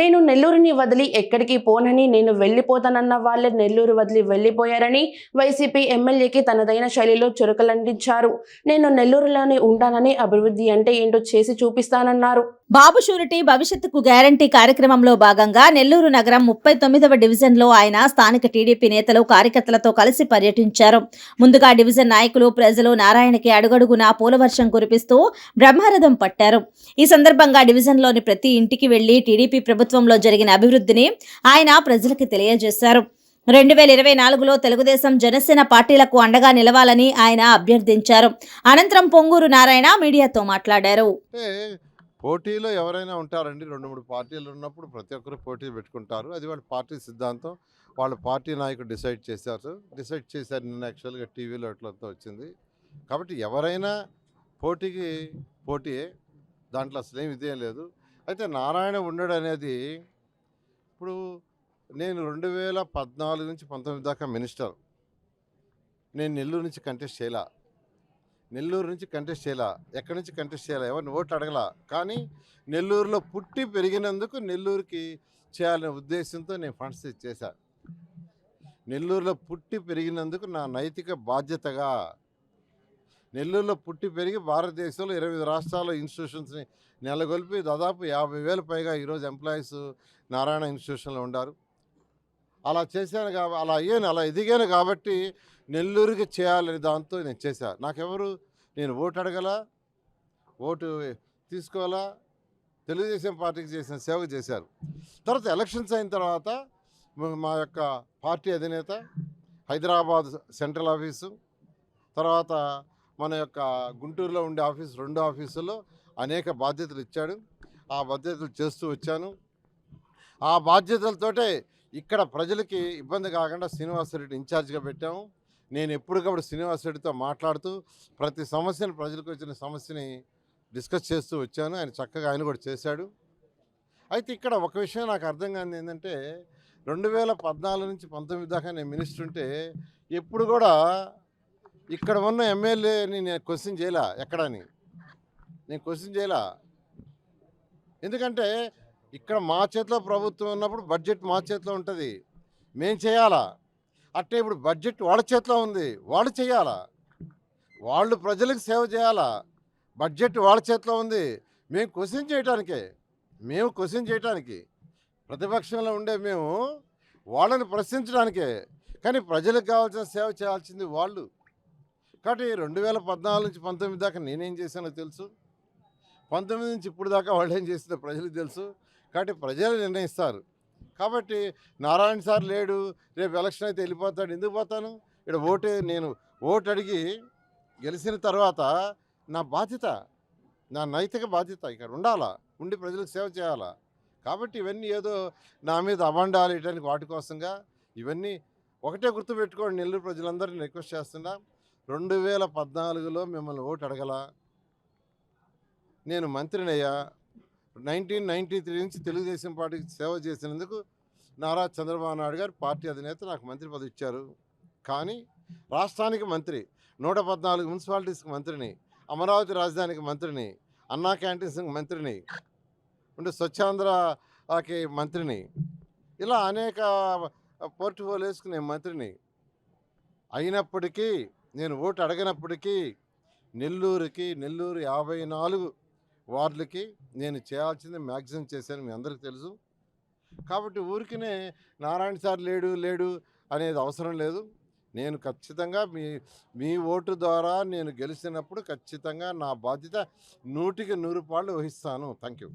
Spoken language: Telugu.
నేను నెల్లూరుని వదిలి ఎక్కడికి పోనని నేను వెళ్ళిపోతానన్న వాళ్ళే నెల్లూరు వదిలి వెళ్ళిపోయారని వైసీపీ ఎమ్మెల్యేకి తనదైన శైలిలో చురకలంటించారు నేను నెల్లూరులోనే ఉంటానని అభివృద్ధి అంటే ఏంటో చేసి చూపిస్తానన్నారు. బాబు షూరిటీ భవిష్యత్తుకు గ్యారంటీ కార్యక్రమంలో భాగంగా నెల్లూరు నగరం ముప్పై తొమ్మిదవ డివిజన్లో ఆయన స్థానిక టీడీపీ నేతలు కార్యకర్తలతో కలిసి పర్యటించారు. ముందుగా డివిజన్ నాయకులు ప్రజలు నారాయణకి అడుగడుగునా పూలవర్షం కురిపిస్తూ బ్రహ్మరథం పట్టారు. ఈ సందర్భంగా డివిజన్లోని ప్రతి ఇంటికి వెళ్ళి టీడీపీ ప్రభుత్వం ప్రభుత్వంలో జరిగిన అభివృద్ధిని ఆయన ప్రజలకు తెలియజేశారు. రెండు వేల ఇరవై నాలుగులో తెలుగుదేశం జనసేన పార్టీలకు అండగా నిలవాలని ఆయన అభ్యర్థించారు. అనంతరం పొంగూరు నారాయణ మీడియాతో మాట్లాడారు. పోటీలో ఎవరైనా ఉంటారండి. రెండు మూడు పార్టీలు ఉన్నప్పుడు ప్రతి ఒక్కరు పోటీ పెట్టుకుంటారు. అది వాళ్ళ పార్టీ సిద్ధాంతం. వాళ్ళ పార్టీ నాయకుడు డిసైడ్ చేశారు. డిసైడ్ చేశారు నిన్న యాక్చువల్గా టీవీలో ఎట్లంతా వచ్చింది. కాబట్టి ఎవరైనా పోటీకి పోటీయే. దాంట్లో అసలు ఏమి ఇదేం లేదు. అయితే నారాయణ ఉండడు అనేది ఇప్పుడు నేను రెండు వేల పద్నాలుగు నుంచి పంతొమ్మిది దాకా మినిస్టర్. నేను నెల్లూరు నుంచి కంటెస్ట్ చేయలా. నెల్లూరు నుంచి కంటెస్ట్ చేయలా. ఎక్కడి నుంచి కంటెస్ట్ చేయాలా? ఎవరిని ఓట్లు అడగలా? కానీ నెల్లూరులో పుట్టి పెరిగినందుకు నెల్లూరుకి చేయాలనే ఉద్దేశంతో నేను ఫండ్స్ చేశాను నెల్లూరులో పుట్టి పెరిగినందుకు నా నైతిక బాధ్యతగా నెల్లూరులో పుట్టి పెరిగి భారతదేశంలో ఇరవై రాష్ట్రాల ఇన్స్టిట్యూషన్స్ని నెలకొల్పి దాదాపు యాభై వేల పైగా ఈరోజు ఎంప్లాయీస్ నారాయణ ఇన్స్టిట్యూషన్లో ఉండారు. అలా చేశాను కాబ అలా అయ్యాను అలా ఎదిగాను కాబట్టి నెల్లూరుకి చేయాలని దాంతో నేను చేశాను నాకెవరు? నేను ఓటు అడగల ఓటు తీసుకోవాలా తెలుగుదేశం పార్టీకి చేసిన సేవ చేశారు. తర్వాత ఎలక్షన్స్ అయిన తర్వాత మా యొక్క పార్టీ అధినేత హైదరాబాద్ సెంట్రల్ ఆఫీసు తర్వాత మన యొక్క గుంటూరులో ఉండే ఆఫీస్ రెండు ఆఫీసుల్లో అనేక బాధ్యతలు ఇచ్చాడు. ఆ బాధ్యతలు చేస్తూ వచ్చాను. ఆ బాధ్యతలతోటే ఇక్కడ ప్రజలకి ఇబ్బంది కాకుండా శ్రీనివాసరెడ్డి ఇన్ఛార్జ్గా పెట్టాము. నేను ఎప్పటికప్పుడు శ్రీనివాసరెడ్డితో మాట్లాడుతూ ప్రతి సమస్యను ప్రజలకు వచ్చిన సమస్యని డిస్కస్ చేస్తూ వచ్చాను. ఆయన చక్కగా ఆయన కూడా చేశాడు. అయితే ఇక్కడ ఒక విషయం నాకు అర్థం కాని ఏంటంటే రెండు వేల పద్నాలుగు నుంచి పంతొమ్మిది దాకా నేను మినిస్టర్ ఉంటే ఎప్పుడు కూడా ఇక్కడ ఉన్న ఎమ్మెల్యేని నేను క్వశ్చన్ చేయలా ఎక్కడని? నేను క్వశ్చన్ చేయలా? ఎందుకంటే ఇక్కడ మా చేతిలో ప్రభుత్వం ఉన్నప్పుడు బడ్జెట్ మా చేతిలో ఉంటుంది. మేం చేయాలా? అట్టే ఇప్పుడు బడ్జెట్ వాళ్ళ చేతిలో ఉంది. వాళ్ళు చేయాలా? వాళ్ళు ప్రజలకు సేవ చేయాలా? బడ్జెట్ వాళ్ళ చేతిలో ఉంది. మేము క్వశ్చన్ చేయటానికే. మేము క్వశ్చన్ చేయటానికి. ప్రతిపక్షంలో ఉండే మేము వాళ్ళని ప్రశ్నించడానికే. కానీ ప్రజలకు కావాల్సిన సేవ చేయాల్సింది వాళ్ళు. కాబట్టి రెండు వేల పద్నాలుగు నుంచి పంతొమ్మిది దాకా నేనేం చేశానో తెలుసు. పంతొమ్మిది నుంచి ఇప్పుడు దాకా వాళ్ళు ఏం చేసిందో ప్రజలకు తెలుసు. కాబట్టి ప్రజలు నిర్ణయిస్తారు. కాబట్టి నారాయణ సార్ లేడు రేపు ఎలక్షన్ అయితే వెళ్ళిపోతాడు ఎందుకు పోతాను? ఇక్కడ ఓటే నేను ఓటు అడిగి గెలిచిన తర్వాత నా బాధ్యత నా నైతిక బాధ్యత ఇక్కడ ఉండాలా? ఉండి ప్రజలకు సేవ చేయాలా? కాబట్టి ఇవన్నీ ఏదో నా మీద అబండాలు ఇవ్వడానికి వాటి కోసంగా ఇవన్నీ ఒకటే గుర్తుపెట్టుకోండి నెల్లూరు ప్రజలందరినీ రిక్వెస్ట్ చేస్తున్నా. రెండు వేల పద్నాలుగులో మిమ్మల్ని ఓటు అడగల నేను మంత్రినయ్యా. నైన్టీన్ నైంటీ త్రీ నుంచి తెలుగుదేశం పార్టీకి సేవ చేసినందుకు నారా చంద్రబాబు నాయుడు గారు పార్టీ అధినేత నాకు మంత్రి పదవి ఇచ్చారు. కానీ రాష్ట్రానికి మంత్రి నూట పద్నాలుగు మున్సిపాలిటీస్కి మంత్రిని అమరావతి రాజధానికి మంత్రిని అన్నా క్యాంటీన్స్కి మంత్రిని అంటే స్వచ్ఛాంధ్రకి మంత్రిని ఇలా అనేక పోర్ట్ఫోలియోస్కి నేను మంత్రిని. అయినప్పటికీ నేను ఓటు అడగనప్పటికీ నెల్లూరుకి నెల్లూరు యాభై నాలుగు వార్డులకి నేను చేయాల్సింది మ్యాక్సిమం చేశాను మీ అందరికీ తెలుసు. కాబట్టి ఊరికినే నారాయణ సార్ లేడు లేడు అనేది అవసరం లేదు. నేను ఖచ్చితంగా మీ మీ ఓటు ద్వారా నేను గెలిచినప్పుడు ఖచ్చితంగా నా బాధ్యత నూటికి నూరు పాళ్ళు వహిస్తాను. Thank you